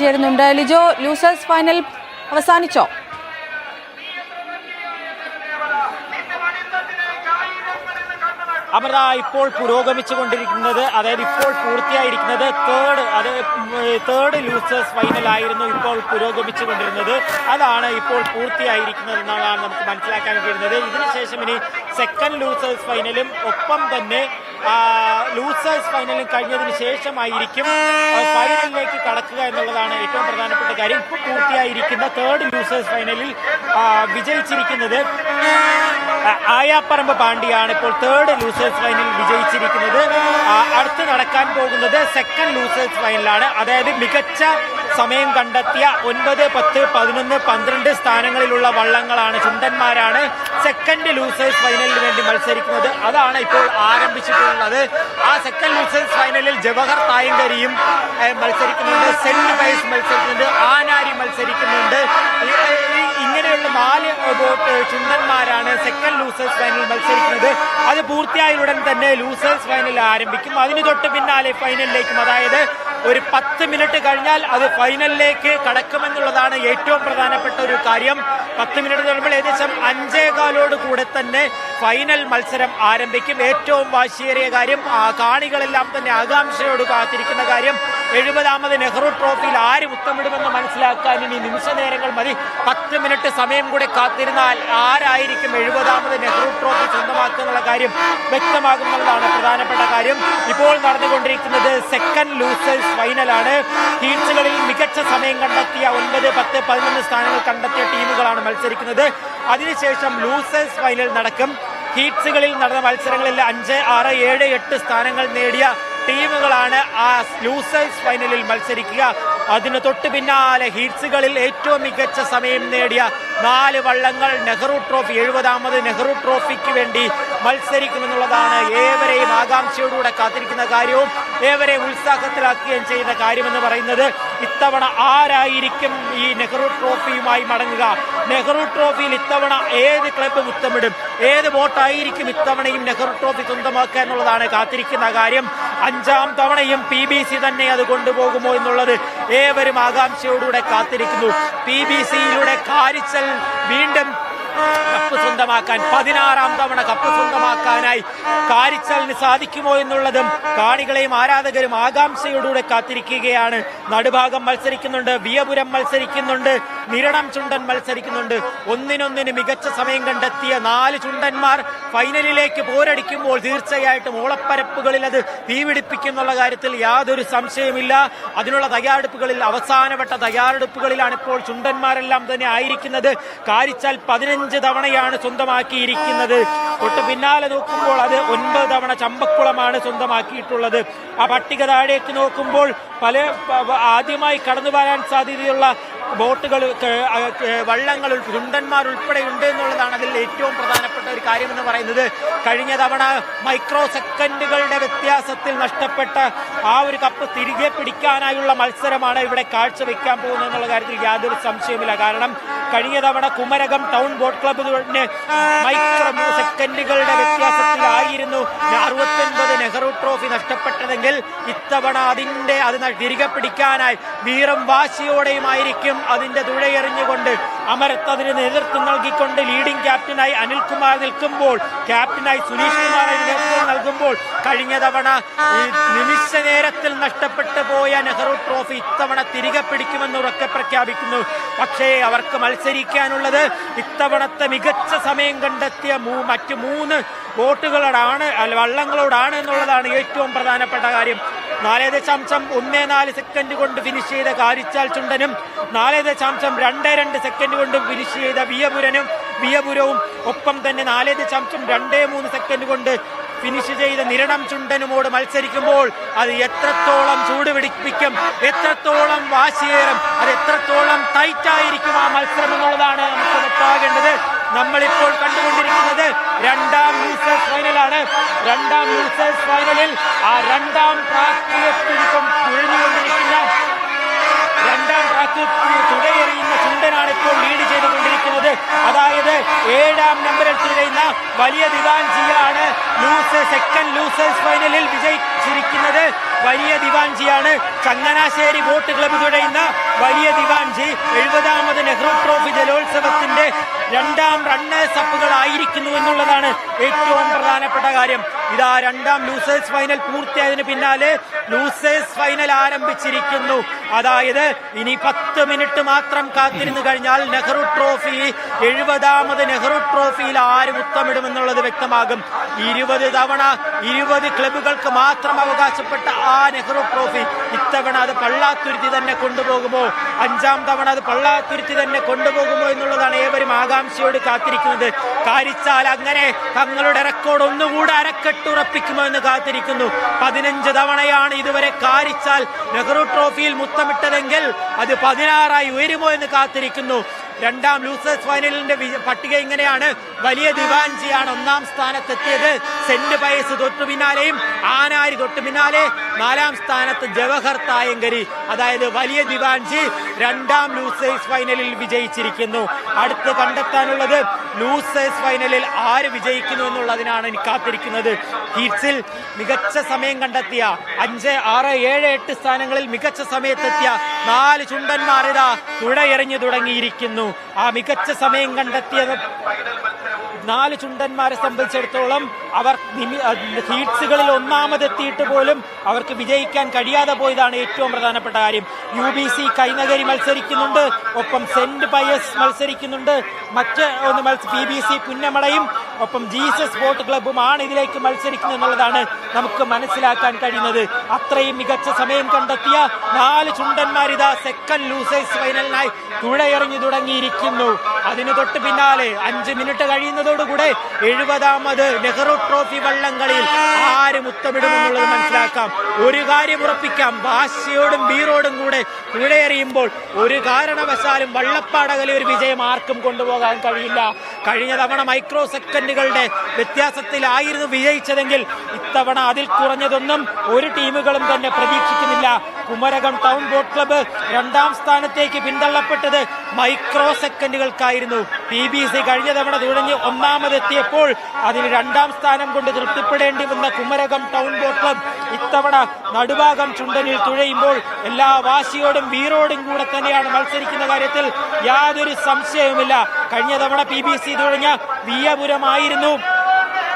ചേരുന്നുണ്ട്. Lijo losers final അവസാനിച്ചോ? അമൃത ഇപ്പോൾ പുരോഗമിച്ചു കൊണ്ടിരിക്കുന്നത് അതായത് ഇപ്പോൾ പൂർത്തിയായിരിക്കുന്നത് തേർഡ് അത് തേർഡ് ലൂസേഴ്സ് ഫൈനൽ ആയിരുന്നു ഇപ്പോൾ പുരോഗമിച്ചു കൊണ്ടിരുന്നത് അതാണ് ഇപ്പോൾ പൂർത്തിയായിരിക്കുന്നത് എന്നാണ് നമുക്ക് മനസ്സിലാക്കാൻ കഴിയുന്നത്. ഇതിനുശേഷം ഇനി സെക്കൻഡ് ലൂസേഴ്സ് ഫൈനലും ഒപ്പം തന്നെ ലൂസേഴ്സ് ഫൈനലും കഴിഞ്ഞതിന് ശേഷമായിരിക്കും ഫൈനലിലേക്ക് കടക്കുക എന്നുള്ളതാണ് ഏറ്റവും പ്രധാനപ്പെട്ട കാര്യം. ഇപ്പോൾ പൂർത്തിയായിരിക്കുന്ന തേർഡ് ലൂസേഴ്സ് ഫൈനലിൽ വിജയിച്ചിരിക്കുന്നത് ആയാപ്പറമ്പ് പാണ്ഡിയാണ് ഇപ്പോൾ തേർഡ് ലൂസേഴ്സ് ഫൈനലിൽ വിജയിച്ചിരിക്കുന്നത്. അടുത്ത് നടക്കാൻ പോകുന്നത് സെക്കൻഡ് ലൂസേഴ്സ് ഫൈനലാണ് അതായത് മികച്ച സമയം കണ്ടെത്തിയ ഒൻപത് പത്ത് പതിനൊന്ന് പന്ത്രണ്ട് സ്ഥാനങ്ങളിലുള്ള വള്ളങ്ങളാണ് ചുണ്ടന്മാരാണ് സെക്കൻഡ് ലൂസേഴ്സ് ഫൈനലിന് വേണ്ടി മത്സരിക്കുന്നത്. അതാണ് ഇപ്പോൾ ആരംഭിച്ചിട്ടുള്ളത്. ആ സെക്കൻഡ് ലൂസേഴ്സ് ഫൈനലിൽ ജവഹർ തായങ്കരിയും മത്സരിക്കുന്നുണ്ട്. സെന്റ് വൈസ് മത്സരിക്കുന്നുണ്ട്. ആനാരി മത്സരിക്കുന്നുണ്ട്. ഇങ്ങനെയുള്ള നാല് ചുണ്ടന്മാരാണ് സെക്കൻഡ് ലൂസേഴ്സ് ഫൈനൽ മത്സരിക്കുന്നത്. അത് പൂർത്തിയായ ഉടൻ തന്നെ ലൂസേഴ്സ് ഫൈനൽ ആരംഭിക്കും. അതിന് തൊട്ട് പിന്നാലെ ഫൈനലിലേക്കും അതായത് ഒരു പത്ത് മിനിറ്റ് കഴിഞ്ഞാൽ അത് ഫൈനലിലേക്ക് കടക്കുമെന്നുള്ളതാണ് ഏറ്റവും പ്രധാനപ്പെട്ട ഒരു കാര്യം. പത്ത് മിനിറ്റ് കഴിയുമ്പോൾ ഏകദേശം അഞ്ചേകാലോട് കൂടെ തന്നെ ഫൈനൽ മത്സരം ആരംഭിക്കും. ഏറ്റവും വാശിയേറിയ കാര്യം കാണികളെല്ലാം തന്നെ ആകാംക്ഷയോട് കാത്തിരിക്കുന്ന കാര്യം. എഴുപതാമത് നെഹ്റു ട്രോഫിയിൽ ആര് മുത്തമിടുമെന്ന് മനസ്സിലാക്കാൻ ഇനി നിമിഷ നേരങ്ങൾ മതി. പത്ത് മിനിറ്റ് സമയം കൂടെ കാത്തിരുന്നാൽ ആരായിരിക്കും എഴുപതാമത് നെഹ്റു ട്രോഫി സ്വന്തമാക്കുന്നുള്ള കാര്യം വ്യക്തമാകുന്നതാണ് പ്രധാനപ്പെട്ട കാര്യം. ഇപ്പോൾ നടന്നുകൊണ്ടിരിക്കുന്നത് സെക്കൻഡ് ലൂസേഴ്സ് ഫൈനലാണ്. ഹീറ്റ്സുകളിൽ മികച്ച സമയം കണ്ടെത്തിയ ഒൻപത് പത്ത് പതിനൊന്ന് സ്ഥാനങ്ങൾ കണ്ടെത്തിയ ടീമുകളാണ് മത്സരിക്കുന്നത്. അതിനുശേഷം ലൂസേഴ്സ് ഫൈനൽ നടക്കും. ഹീറ്റ്സുകളിൽ നടന്ന മത്സരങ്ങളിൽ അഞ്ച് ആറ് ഏഴ് എട്ട് സ്ഥാനങ്ങൾ നേടിയ ടീമുകളാണ് ആ ലൂസേഴ്സ് ഫൈനലിൽ മത്സരിക്കുക. അതിന് തൊട്ട് പിന്നാലെ ഹീറ്റ്സുകളിൽ ഏറ്റവും മികച്ച സമയം നേടിയ നാല് വള്ളങ്ങൾ നെഹ്റു ട്രോഫി എഴുപതാമത് നെഹ്റു ട്രോഫിക്ക് വേണ്ടി മത്സരിക്കുമെന്നുള്ളതാണ് ഏവരെയും ആകാംക്ഷയോടുകൂടെ കാത്തിരിക്കുന്ന കാര്യവും ഏവരെയും ഉത്സാഹത്തിലാക്കുകയും ചെയ്യുന്ന കാര്യമെന്ന് പറയുന്നത് ഇത്തവണ ആരായിരിക്കും ഈ നെഹ്റു ട്രോഫിയുമായി മടങ്ങുക? നെഹ്റു ട്രോഫിയിൽ ഇത്തവണ ഏത് ക്ലബ്ബ് മുത്തമിടും? ഏത് വോട്ടായിരിക്കും ഇത്തവണയും നെഹ്റു ട്രോഫി സ്വന്തമാക്കുക എന്നുള്ളതാണ് കാത്തിരിക്കുന്ന കാര്യം. അഞ്ചാം തവണയും പി ബി സി തന്നെ അത് കൊണ്ടുപോകുമോ എന്നുള്ളത് ഏവരും ആകാംക്ഷയോടുകൂടെ കാത്തിരിക്കുന്നു. പി ബി സിയിലൂടെ കാരിച്ചൽ വീണ്ടും കപ്പ് സ്വന്തമാക്കാൻ പതിനാറാം തവണ കപ്പ് സ്വന്തമാക്കാനായി കാരിച്ചലിന് സാധിക്കുമോ എന്നുള്ളതും കാണികളെയും ആരാധകരും ആകാംക്ഷയോടുകൂടെ കാത്തിരിക്കുകയാണ്. നടുഭാഗം മത്സരിക്കുന്നുണ്ട് വിയപുരം മത്സരിക്കുന്നുണ്ട് നിരണം ചുണ്ടൻ മത്സരിക്കുന്നുണ്ട്. ഒന്നിനൊന്നിന് മികച്ച സമയം കണ്ടെത്തിയ നാല് ചുണ്ടന്മാർ ഫൈനലിലേക്ക് പോരടിക്കുമ്പോൾ തീർച്ചയായിട്ടും ഓളപ്പരപ്പുകളിൽ അത് തീപിടിപ്പിക്കുന്നുള്ള കാര്യത്തിൽ യാതൊരു സംശയമില്ല അതിനുള്ള തയ്യാറെടുപ്പുകളിൽ അവസാനവട്ട തയ്യാറെടുപ്പുകളിലാണ് ഇപ്പോൾ ചുണ്ടന്മാരെല്ലാം തന്നെ ആയിരിക്കുന്നത്. കാരിച്ചാൽ പതിനഞ്ച് തവണയാണ് സ്വന്തമാക്കിയിരിക്കുന്നത്. തൊട്ട് പിന്നാലെ നോക്കുമ്പോൾ അത് ഒൻപത് തവണ ചമ്പക്കുളമാണ് സ്വന്തമാക്കിയിട്ടുള്ളത്. ആ പട്ടിക താഴേക്ക് നോക്കുമ്പോൾ പല ആദ്യമായി കടന്നു വരാൻ സാധ്യതയുള്ള ബോട്ടുകൾ വള്ളങ്ങൾ ചുണ്ടന്മാർ ഉൾപ്പെടെ ഉണ്ട് എന്നുള്ളതാണ് അതിൽ ഏറ്റവും പ്രധാനപ്പെട്ട ഒരു കാര്യമെന്ന് പറയുന്നത്. കഴിഞ്ഞ തവണ മൈക്രോ സെക്കൻഡുകളുടെ വ്യത്യാസത്തിൽ നഷ്ടപ്പെട്ട ആ ഒരു കപ്പ് തിരികെ പിടിക്കാനായുള്ള മത്സരമാണ് ഇവിടെ കാഴ്ചവെക്കാൻ പോകുന്നത് എന്നുള്ള കാര്യത്തിൽ യാതൊരു സംശയമില്ല കാരണം കഴിഞ്ഞ തവണ കുമരകം ടൗൺ ബോട്ട് ക്ലബിന് മൈക്രോ സെക്കൻഡുകളുടെ വ്യത്യാസത്തിലായിരുന്നു അറുപത്തൊൻപത് നെഹ്റു ട്രോഫി നഷ്ടപ്പെട്ടതെങ്കിൽ ഇത്തവണ അതിന്റെ അത് തിരികെ പിടിക്കാനായി വീറും വാശിയോടെയുമായിരിക്കും അതിന്റെ തുഴയെറിഞ്ഞുകൊണ്ട് അമരത്ത് അതിന് നേതൃത്വം നൽകിക്കൊണ്ട് ലീഡിംഗ് ക്യാപ്റ്റനായി അനിൽകുമാർ നിൽക്കുമ്പോൾ ക്യാപ്റ്റനായി സുനീഷ് കുമാർ നേതൃത്വം നൽകുമ്പോൾ കഴിഞ്ഞ തവണ ഈ നിമിഷ നേരത്തിൽ നഷ്ടപ്പെട്ടു പോയ നെഹ്റു ട്രോഫി ഇത്തവണ തിരികെ പിടിക്കുമെന്ന് ഉറക്കെ പ്രഖ്യാപിക്കുന്നു. പക്ഷേ അവർക്ക് മത്സരിക്കാനുള്ളത് ഇത്തവണത്തെ മികച്ച സമയം കണ്ടെത്തിയ മറ്റ് മൂന്ന് ബോട്ടുകളോടാണ് വള്ളങ്ങളോടാണ് എന്നുള്ളതാണ് ഏറ്റവും പ്രധാനപ്പെട്ട കാര്യം. നാല് ദശാംശം ഒന്ന് നാല് സെക്കൻഡ് കൊണ്ട് ഫിനിഷ് ചെയ്ത കാരിച്ചാൽ ചുണ്ടനും നാല് ദശാംശം രണ്ട് രണ്ട് സെക്കൻഡ് കൊണ്ട് ഫിനിഷ് ചെയ്ത വിയപുരനും വിയപുരവും ഒപ്പം തന്നെ നാല് ദശാംശം രണ്ട് മൂന്ന് സെക്കൻഡ് കൊണ്ട് ഫിനിഷ് ചെയ്ത നിരണം ചുണ്ടനുമോട് മത്സരിക്കുമ്പോൾ അത് എത്രത്തോളം ചൂട് പിടിപ്പിക്കും എത്രത്തോളം വാശിയേറും അത് എത്രത്തോളം ടൈറ്റായിരിക്കും ആ മത്സരം എന്നുള്ളതാണ് നമുക്ക് ഉറപ്പാകേണ്ടത്. നമ്മളിപ്പോൾ കണ്ടുകൊണ്ടിരിക്കുന്നത് രണ്ടാം ലൂസേഴ്സ് ഫൈനലാണ് രണ്ടാം ലൂസേഴ്സ് ഫൈനലിൽ ആ രണ്ടാം ട്രാക്കിലെ തുഴഞ്ഞുകൊണ്ടിരിക്കുന്ന രണ്ടാം ട്രാക്ക് ചുണ്ടനാണ് ഇപ്പോൾ ലീഡ് ചെയ്തുകൊണ്ടിരിക്കുന്നത്. അതായത് ഏഴാം നമ്പറിൽ തുടരുന്ന വലിയ ദിവാൻജിയാണ് ലൂസേഴ്സ് സെക്കൻഡ് ലൂസേഴ്സ് ഫൈനലിൽ വിജയിച്ചിരിക്കുന്നത്. വലിയ ദിവാൻജിയാണ്. ചങ്ങനാശ്ശേരി ബോട്ട് ക്ലബ്ബ് തുഴയുന്ന വലിയ ദിവാൻജി. എഴുപതാമത് നെഹ്റു ട്രോഫി ജലോത്സവത്തിന്റെ രണ്ടാം റണ്ണേഴ്സ് അപ്പുകളായിരിക്കുന്നു എന്നുള്ളതാണ് ഏറ്റവും പ്രധാനപ്പെട്ട കാര്യം. ഇതാ രണ്ടാം ലൂസേഴ്സ് ഫൈനൽ പൂർത്തിയായതിനു പിന്നാലെ ലൂസേഴ്സ് ഫൈനൽ ആരംഭിച്ചിരിക്കുന്നു. അതായത് ഇനി പത്ത് മിനിറ്റ് മാത്രം കാത്തിരുന്നു കഴിഞ്ഞാൽ നെഹ്റു ട്രോഫി എഴുപതാമത് നെഹ്റു ട്രോഫിയിൽ ആര് മുത്തമിടുമെന്നുള്ളത് വ്യക്തമാകും. ഇരുപത് തവണ ഇരുപത് ക്ലബുകൾക്ക് മാത്രം അവകാശപ്പെട്ട നെഹ്റു ട്രോഫി ഇത്തവണ അത് പള്ളാത്തുരുത്തി തന്നെ കൊണ്ടുപോകുമോ? അഞ്ചാം തവണ അത് പള്ളാത്തുരുത്തി തന്നെ കൊണ്ടുപോകുമോ എന്നുള്ളതാണ് ഏവരും ആകാംക്ഷയോട് കാത്തിരിക്കുന്നത്. കാരിച്ചാൽ അങ്ങനെ തങ്ങളുടെ റെക്കോർഡ് ഒന്നുകൂടെ അരക്കെട്ടുറപ്പിക്കുമോ എന്ന് കാത്തിരിക്കുന്നു. പതിനഞ്ച് തവണയാണ് ഇതുവരെ കാരിച്ചാൽ നെഹ്റു ട്രോഫിയിൽ മുത്തമിട്ടതെങ്കിൽ അത് പതിനാറായി ഉയരുമോ എന്ന് കാത്തിരിക്കുന്നു. രണ്ടാം ലൂസേഴ്സ് ഫൈനലിന്റെ പട്ടിക ഇങ്ങനെയാണ്. വലിയ ദിവാൻജിയാണ് ഒന്നാം സ്ഥാനത്തെത്തിയത്. സെന്റ് പയസ് തൊട്ടു പിന്നാലെയും ആനാരി തൊട്ടു പിന്നാലെ നാലാം സ്ഥാനത്ത് ജവഹർ തായങ്കരി അതായത് വലിയ ദിവാൻജി രണ്ടാം ലൂസേഴ്സ് ഫൈനലിൽ വിജയിച്ചിരിക്കുന്നു. അടുത്ത് കണ്ടെത്താനുള്ളത് ലൂസേഴ്സ് ഫൈനലിൽ ആര് വിജയിക്കുന്നു എന്നുള്ളതിനാണ് എനിക്ക് കാത്തിരിക്കുന്നത്. ഹീറ്റ്സിൽ മികച്ച സമയം കണ്ടെത്തിയ അഞ്ച് ആറ് ഏഴ് എട്ട് സ്ഥാനങ്ങളിൽ മികച്ച സമയത്തെത്തിയ നാല് ചുണ്ടന്മാരിതാ തുഴയെറിഞ്ഞു തുടങ്ങിയിരിക്കുന്നു. ആ മികച്ച സമയം കണ്ടെത്തിയത് നാല് ചുണ്ടന്മാരെ സംബന്ധിച്ചിടത്തോളം അവർ സീറ്റ്സുകളിൽ ഒന്നാമതെത്തിയിട്ട് പോലും അവർക്ക് വിജയിക്കാൻ കഴിയാതെ പോയതാണ് ഏറ്റവും പ്രധാനപ്പെട്ട കാര്യം. യു ബി സി കൈനഗരി മത്സരിക്കുന്നുണ്ട്. ഒപ്പം സെന്റ് പയസ് മത്സരിക്കുന്നുണ്ട്. മറ്റ് ഒന്ന് പി ബി സി പുന്നമടയും ഒപ്പം ജീസസ് ബോട്ട് ക്ലബ്ബുമാണ് ഇതിലേക്ക് മത്സരിക്കുന്നത് എന്നുള്ളതാണ് നമുക്ക് മനസ്സിലാക്കാൻ കഴിയുന്നത്. അത്രയും മികച്ച സമയം കണ്ടെത്തിയ നാല് ചുണ്ടന്മാരിതാ സെക്കൻഡ് ലൂസേഴ്സ് ഫൈനലിനായി തുഴയെറിഞ്ഞു തുടങ്ങിയിരിക്കുന്നു. അതിന് തൊട്ട് പിന്നാലെ അഞ്ച് മിനിറ്റ് കഴിയുന്നതോടുകൂടെ എഴുപതാമത് നെഹ്റു ട്രോഫി വള്ളംകളിയിൽ ആര് മുത്തമിടുമെന്നുള്ളത് മനസ്സിലാക്കാം. ഒരു കാര്യം ഉറപ്പിക്കാം. ഭാഷയോടും വീറോടും കൂടെ തുഴയെറിയുമ്പോൾ ഒരു കാരണവശാലും വള്ളപ്പാടകലെ ഒരു വിജയം ആർക്കും കൊണ്ടുപോകാൻ കഴിയില്ല. കഴിഞ്ഞ തവണ മൈക്രോ സെക്കൻഡുകളുടെ വ്യത്യാസത്തിലായിരുന്നു വിജയിച്ചതെങ്കിൽ ഇത്തവണ അതിൽ കുറഞ്ഞതൊന്നും ഒരു ടീമുകളും തന്നെ പ്രതീക്ഷിക്കുന്നില്ല. കുമരകം ടൗൺ ബോട്ട് ക്ലബ്ബ് രണ്ടാം സ്ഥാനത്തേക്ക് പിന്തള്ളപ്പെട്ടത് മൈക്രോ സെക്കൻഡുകൾക്കായിരുന്നു പി ബി സി കഴിഞ്ഞ തവണ തുടങ്ങി ഒന്നാമതെത്തിയപ്പോൾ അതിന് രണ്ടാം സ്ഥാനം കൊണ്ട് തൃപ്തിപ്പെടേണ്ടി വന്ന കുമരകം ടൗൺ ബോട്ട് ക്ലബ് ഇത്തവണ നടുഭാഗം ചുണ്ടനിൽ തുഴയുമ്പോൾ എല്ലാ വാശിയോടും വീറോടും കൂടെ തന്നെയാണ് മത്സരിക്കുന്ന കാര്യത്തിൽ യാതൊരു സംശയവുമില്ല. കഴിഞ്ഞ തവണ പി ബി സി തുഴഞ്ഞ വിയപുരമായിരുന്നു.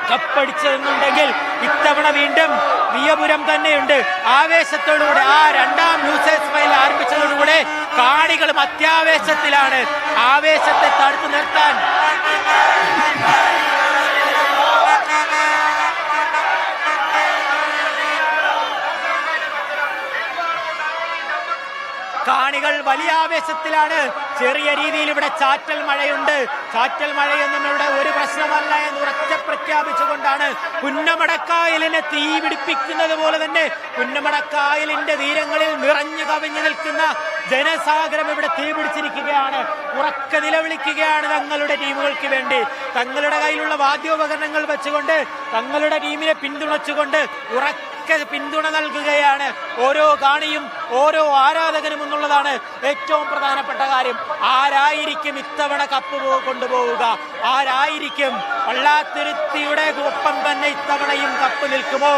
കപ്പടിച്ചതെന്നുണ്ടെങ്കിൽ ഇത്തവണ വീണ്ടും വിയപുരം തന്നെയുണ്ട്. ആവേശത്തോടുകൂടെ ആ രണ്ടാം ന്യൂസേഴ്സ് ഫയൽ ആരംഭിച്ചതോടുകൂടെ കാണികളും അത്യാവേശത്തിലാണ്. ആവേശത്തെ തടുത്തു നിർത്താൻ. കാണികൾ വലിയ ആവേശത്തിലാണ്. ചെറിയ രീതിയിൽ ഇവിടെ ചാറ്റൽ മഴയുണ്ട്. ചാറ്റൽ മഴയൊന്നും ഇവിടെ ഒരു പ്രശ്നമല്ല എന്ന് ഉറച്ച പ്രഖ്യാപിച്ചുകൊണ്ടാണ് പുന്നമടക്കായലിനെ തീ പിടിപ്പിക്കുന്നത് പോലെ തന്നെ പുന്നമടക്കായലിന്റെ തീരങ്ങളിൽ നിറഞ്ഞു കവിഞ്ഞു നിൽക്കുന്ന ജനസാഗരം ഇവിടെ തീ പിടിച്ചിരിക്കുകയാണ്. ഉറക്ക നിലവിളിക്കുകയാണ് തങ്ങളുടെ ടീമുകൾക്ക് വേണ്ടി. തങ്ങളുടെ കയ്യിലുള്ള വാദ്യോപകരണങ്ങൾ വെച്ചുകൊണ്ട് തങ്ങളുടെ ടീമിനെ പിന്തുണച്ചുകൊണ്ട് ഉറക്കെ പിന്തുണ നൽകുകയാണ്. ഓരോ കാണിയും ഓരോ ആരാധകനും എന്നുള്ളതാണ് ഏറ്റവും പ്രധാനപ്പെട്ട കാര്യം. ആരായിരിക്കും ഇത്തവണ കപ്പ് കൊണ്ടുപോവുക? ആരായിരിക്കും വള്ളാത്തിരുത്തിയുടെ ഒപ്പം തന്നെ ഇത്തവണയും കപ്പ് നിൽക്കുമോ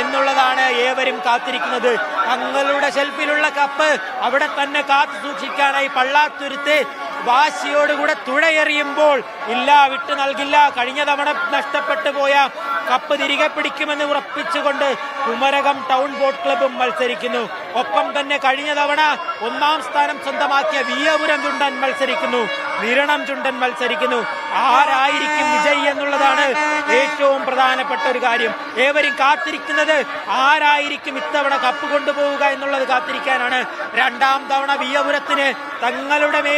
എന്നുള്ളതാണ് ഏവരും കാത്തിരിക്കുന്നത്. തങ്ങളുടെ ഷെൽഫിലുള്ള കപ്പ് അവിടെ തന്നെ കാത്തു സൂക്ഷിക്കാനായി പള്ളാത്തുരുത്ത് വാശിയോടുകൂടെ തുഴയെറിയുമ്പോൾ ഇല്ല വിട്ടു നൽകില്ല. കഴിഞ്ഞ തവണ നഷ്ടപ്പെട്ടു പോയ കപ്പ് തിരികെ പിടിക്കുമെന്ന് ഉറപ്പിച്ചുകൊണ്ട് കുമരകം ടൗൺ ബോട്ട് ക്ലബും മത്സരിക്കുന്നു. ഒപ്പം തന്നെ കഴിഞ്ഞ തവണ ഒന്നാം സ്ഥാനം സ്വന്തമാക്കിയ വിയപുരം ചുണ്ടൻ മത്സരിക്കുന്നു. നിരണം ചുണ്ടൻ മത്സരിക്കുന്നു. ആരായിരിക്കും വിജയി എന്നുള്ളതാണ് ഏറ്റവും പ്രധാനപ്പെട്ട ഒരു കാര്യം. ഏവരും കാത്തിരിക്കുന്നത് ആരായിരിക്കും ഇത്തവണ കപ്പ് കൊണ്ടുപോവുക എന്നുള്ളത് കാത്തിരിക്കാനാണ്. രണ്ടാം തവണ വിയപുരത്തിന് തങ്ങളുടെ മേ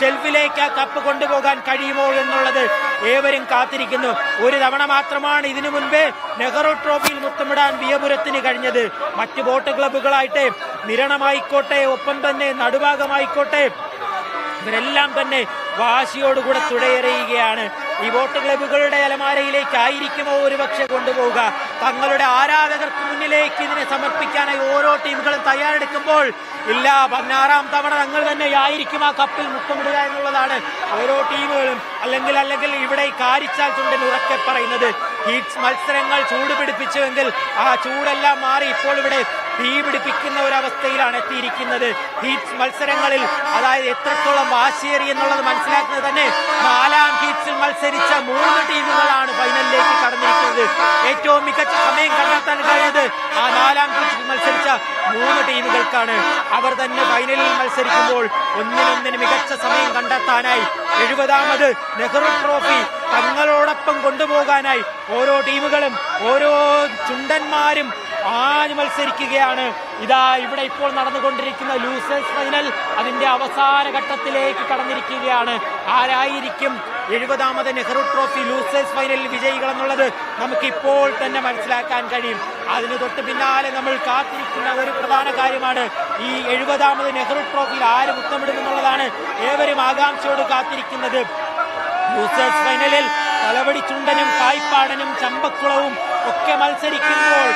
ഷെൽഫിലേക്ക് ആ കപ്പ് കൊണ്ടുപോകാൻ കഴിയുമോ എന്നുള്ളത് ഏവരും കാത്തിരിക്കുന്നു. ഒരു തവണ മാത്രമാണ് ഇതിനു മുൻപേ നെഹ്റു ട്രോഫിയിൽ മുത്തമിടാൻ വിയപുരത്തിന് കഴിഞ്ഞത്. മറ്റ് ബോട്ട് ക്ലബ്ബുകളായിട്ട് നിരണമായിക്കോട്ടെ ഒപ്പം തന്നെ നടുഭാഗമായിക്കോട്ടെ ഇവരെല്ലാം തന്നെ വാശിയോടുകൂടെ തുടയെറിയുകയാണ്. ഈ ബോട്ട് ക്ലബ്ബുകളുടെ അലമാരയിലേക്കായിരിക്കുമോ ഒരുപക്ഷെ കൊണ്ടുപോവുക? തങ്ങളുടെ ആരാധകർക്ക് മുന്നിലേക്ക് ഇതിനെ സമർപ്പിക്കാനായി ഓരോ ടീമുകളും തയ്യാറെടുക്കുമ്പോൾ ഇല്ല പതിനാറാം തവണ തങ്ങൾ തന്നെ ആയിരിക്കും ആ കപ്പിൽ മുത്തമിടുക എന്നുള്ളതാണ് ഓരോ ടീമുകളും അല്ലെങ്കിൽ അല്ലെങ്കിൽ ഇവിടെ ഈ കാരിച്ചാൽ ചുണ്ടൻ ഉറക്കെ പറയുന്നത്. ഹീറ്റ്സ് മത്സരങ്ങൾ ചൂട് പിടിപ്പിച്ചുവെങ്കിൽ ആ ചൂടെല്ലാം മാറി ഇപ്പോൾ ഇവിടെ തീ പിടിപ്പിക്കുന്ന ഒരവസ്ഥയിലാണ് എത്തിയിരിക്കുന്നത്. ഹീറ്റ്സ് മത്സരങ്ങളിൽ അതായത് എത്രത്തോളം വാശിയേറി എന്നുള്ളത് മനസ്സിലാക്കുന്നത് തന്നെ നാലാം ഹീറ്റ്സിൽ മത്സരിച്ച മൂന്ന് ടീമുകളാണ് ഫൈനലിലേക്ക് കടന്നിരിക്കുന്നത്. ഏറ്റവും മികച്ച സമയം കണ്ടെത്താൻ കഴിഞ്ഞത് ആ നാലാം ഹീറ്റ്സിൽ മത്സരിച്ച മൂന്ന് ടീമുകൾക്കാണ്. അവർ തന്നെ ഫൈനലിൽ മത്സരിക്കുമ്പോൾ ഒന്നിനൊന്നിന് മികച്ച സമയം കണ്ടെത്താനായി എഴുപതാമത് നെഹ്റു ട്രോഫി തങ്ങളോടൊപ്പം കൊണ്ടുപോകാനായി ഓരോ ടീമുകളും ഓരോ ചുണ്ടന്മാരും ആഞ്ഞു മത്സരിക്കുകയാണ്. ഇതാ ഇവിടെ ഇപ്പോൾ നടന്നുകൊണ്ടിരിക്കുന്ന ലൂസേഴ്സ് ഫൈനൽ അതിന്റെ അവസാന ഘട്ടത്തിലേക്ക് കടന്നിരിക്കുകയാണ്. ആരായിരിക്കും എഴുപതാമത് നെഹ്റു ട്രോഫി ലൂസേഴ്സ് ഫൈനലിൽ വിജയികൾ എന്നുള്ളത് നമുക്ക് ഇപ്പോൾ തന്നെ മനസ്സിലാക്കാൻ കഴിയും. അതിന് തൊട്ട് പിന്നാലെ നമ്മൾ കാത്തിരിക്കുന്ന ഒരു പ്രധാന കാര്യമാണ്. ഈ എഴുപതാമത് നെഹ്റു ട്രോഫിയിൽ ആര് മുത്തമിടുമെന്നുള്ളതാണ് ഏവരും ആകാംക്ഷയോട് കാത്തിരിക്കുന്നത്. ലൂസേഴ്സ് ഫൈനലിൽ തലവടി ചുണ്ടനും കായ്പാടനും ചമ്പക്കുളവും ഒക്കെ മത്സരിക്കുമ്പോൾ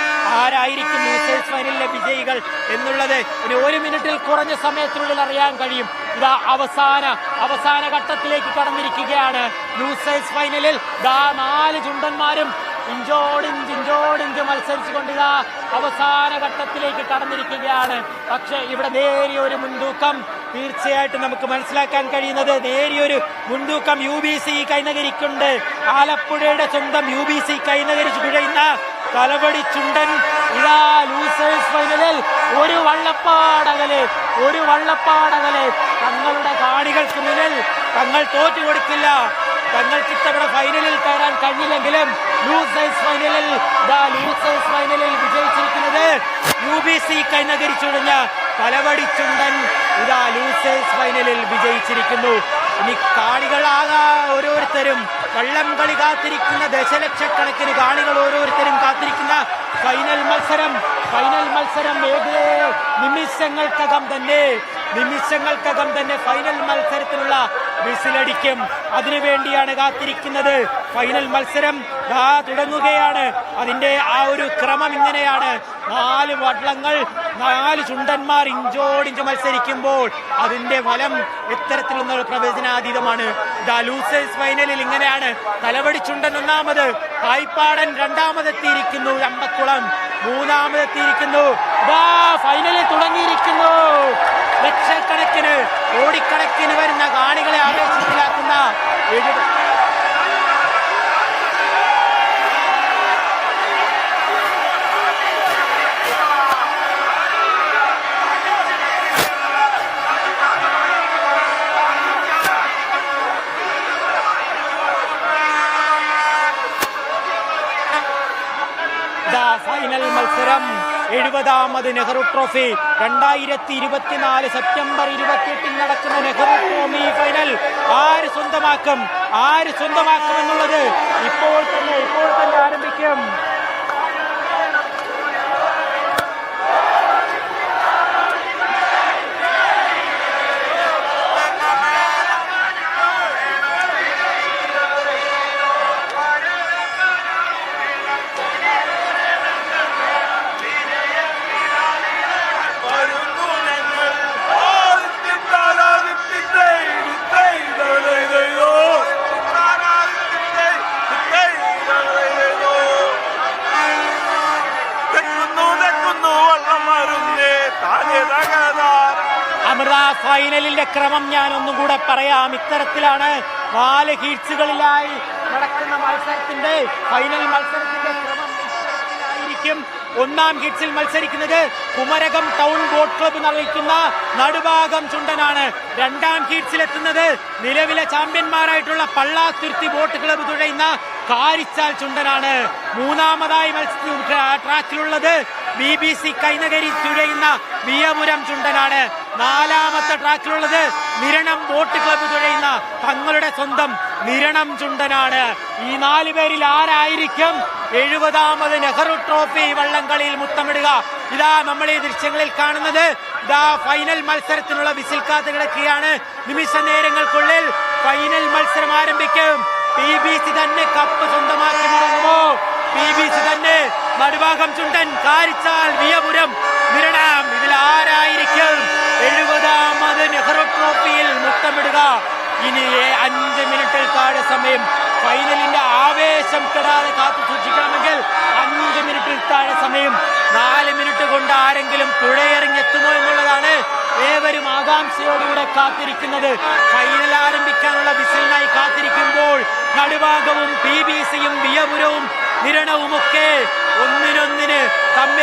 ആരായിരിക്കും ലൂസേഴ്സ് ഫൈനലിലെ വിജയികൾ എന്നുള്ളത്? ഇനി ഒരു മിനിറ്റിൽ കുറഞ്ഞ സമയത്തിനുള്ളിൽ അറിയാൻ കഴിയും. ഇതാ അവസാന അവസാന ഘട്ടത്തിലേക്ക് കടന്നിരിക്കുകയാണ്. ലൂസേഴ്സ് ഫൈനലിൽ ദാ നാല് ചുണ്ടന്മാരും ഇഞ്ചോടിഞ്ച് ഇഞ്ചോടിഞ്ച് മത്സരിച്ചുകൊണ്ട് ഇതാ അവസാന ഘട്ടത്തിലേക്ക് കടന്നിരിക്കുകയാണ്. പക്ഷേ ഇവിടെ നേരിയ ഒരു മുൻതൂക്കം തീർച്ചയായിട്ടും നമുക്ക് മനസ്സിലാക്കാൻ കഴിയുന്നത് നേരിയൊരു മുൻതൂക്കം യു ബി സി കൈനകരിക്കുണ്ട് ആലപ്പുഴയുടെ സ്വന്തം യു ബി സി കൈനകരിച്ചു തലവടി ചുണ്ടൻ ഇതാ ലൂസേഴ്സ് ഫൈനലിൽ ഒരു വള്ളപ്പാടകലെ ഒരു വള്ളപ്പാടകലെ. തങ്ങളുടെ കാണികൾക്ക് മുന്നിൽ തങ്ങൾ തോറ്റു കൊടുക്കില്ല. തങ്ങൾക്ക് ഇത്തവണ ഫൈനലിൽ കയറാൻ കഴിഞ്ഞില്ലെങ്കിലും ലൂസേഴ്സ് ഫൈനലിൽ ദാ ലൂസേഴ്സ് ഫൈനലിൽ വിജയിച്ചിരിക്കുന്നത് യു ബി സി കൈനകരിച്ചുടഞ്ഞ തലവടി ചുണ്ടൻ ഇതാ ലൂസേഴ്സ് ഫൈനലിൽ വിജയിച്ചിരിക്കുന്നു. ഇനി കാണികളാകാ ഓരോരുത്തരും വള്ളം കളി കാത്തിരിക്കുന്ന ദശലക്ഷക്കണക്കിന് കാണികൾ ഓരോരുത്തരും കാത്തിരിക്കുന്ന ഫൈനൽ മത്സരം. ഫൈനൽ മത്സരം ഏത്? നിമിഷങ്ങൾക്കകം തന്നെ. നിമിഷങ്ങൾക്കകം തന്നെ ഫൈനൽ മത്സരത്തിനുള്ള വിസിലടിക്കും. അതിനുവേണ്ടിയാണ് കാത്തിരിക്കുന്നത്. ഫൈനൽ മത്സരം ദാ തുടങ്ങുകയാണ്. അതിന്റെ ആ ഒരു ക്രമം ഇങ്ങനെയാണ്. നാല് വള്ളങ്ങൾ നാല് ചുണ്ടന്മാർ ഇഞ്ചോടിഞ്ച് മത്സരിക്കുമ്പോൾ അതിന്റെ ഫലം ഇത്തരത്തിലുള്ള പ്രവചനാതീതമാണ് ദാ ലൂസേഴ്സ് ഫൈനലിൽ ഇങ്ങനെയാണ്. തലവടി ചുണ്ടൻ ഒന്നാമത് കായ്പാടൻ രണ്ടാമതെത്തിയിരിക്കുന്നു അമ്പക്കുളം മൂന്നാമതെത്തിയിരിക്കുന്നു ഫൈനലിൽ തുടങ്ങിയിരിക്കുന്നു. ലക്ഷക്കണക്കിന് കോടിക്കണക്കിന് വരുന്ന കാണികളെ ആവേശത്തിലാക്കുന്ന മത്സരം. എഴുപതാമത് നെഹ്റു ട്രോഫി. രണ്ടായിരത്തി ഇരുപത്തിനാല് സെപ്റ്റംബർ ഇരുപത്തിയെട്ടിൽ നടക്കുന്ന നെഹ്റു ട്രോഫി ഫൈനൽ. ആര് സ്വന്തമാക്കും? ആര് സ്വന്തമാക്കും എന്നുള്ളത് ഇപ്പോൾ തന്നെ ഇപ്പോൾ തന്നെ ആരംഭിക്കും. ഫൈനലിന്റെ ക്രമം ഞാൻ ഒന്നും കൂടെ പറയാം. ഇത്തരത്തിലാണ് നാല് ഹീറ്റ്സുകളിലായി നടക്കുന്ന മത്സരത്തിന്റെ ഫൈനൽ മത്സരത്തിന്റെ ക്രമം ഒന്നാം ഹീറ്റ്സിൽ മത്സരിക്കുന്നത് കുമരകം ടൗൺ ബോട്ട് ക്ലബ്ബ് നയിക്കുന്ന നടുഭാഗം ചുണ്ടനാണ്. രണ്ടാം ഹീറ്റ്സിൽ എത്തുന്നത് നിലവിലെ ചാമ്പ്യന്മാരായിട്ടുള്ള പള്ളാത്തുരുത്തി ബോട്ട് ക്ലബ്ബ് തുഴയുന്ന കാരിച്ചാൽ ചുണ്ടനാണ്. മൂന്നാമതായി മത്സര ട്രാക്കിലുള്ളത് ബി ബി സി കൈനകരി തുഴയുന്ന മിയപുരം ചുണ്ടനാണ്. നാലാമത്തെ ട്രാക്കിലുള്ളത് നിരണം ബോട്ട് ക്ലബ് തുഴയുന്ന തങ്ങളുടെ സ്വന്തം നിരണം ചുണ്ടനാണ്. ഈ നാല് പേരിൽ ആരായിരിക്കും? എഴുപതാമത് നെഹ്റു ട്രോഫി വള്ളംകളിയിൽ മുത്തമിടുക. ഇതാ നമ്മൾ ഈ ദൃശ്യങ്ങളിൽ കാണുന്നത്. ഇതാ ഫൈനൽ മത്സരത്തിനുള്ള വിസിൽ കാത്ത് കിടക്കുകയാണ്. നിമിഷ നേരങ്ങൾക്കുള്ളിൽ ഫൈനൽ മത്സരം ആരംഭിക്കും. പി ബി സി തന്നെ കപ്പ് സ്വന്തമാക്കി മടങ്ങുമോ? പി ബി തന്നെ മടുഭാഗം ചുണ്ടൻ കാരിച്ചാൽ വിയപുരം മിരണം ഇതിൽ ആരായിരിക്കും? എഴുപതാമത് നെഹ്റു ട്രോഫിയിൽ മുത്തമിടുക ഇനി അഞ്ച് മിനിറ്റിൽ താഴെ സമയം ഫൈനലിന്റെ ആവേശം കെടാതെ കാത്തു സൂക്ഷിക്കണമെങ്കിൽ അഞ്ച് മിനിറ്റിൽ താഴെ സമയം നാല് മിനിറ്റ് കൊണ്ട് ആരെങ്കിലും തുഴയെറിഞ്ഞെത്തുമോ എന്നുള്ളതാണ് ഏവരും ആകാംക്ഷയോടുകൂടെ കാത്തിരിക്കുന്നത്. ഫൈനൽ ആരംഭിക്കാനുള്ള വിസിലിനായി കാത്തിരിക്കുമ്പോൾ നടുഭാഗവും പി ബി സിയും വിയപുരവും നിരണവുമൊക്കെ ഒന്നിനൊന്നിന് തമ്മിൽ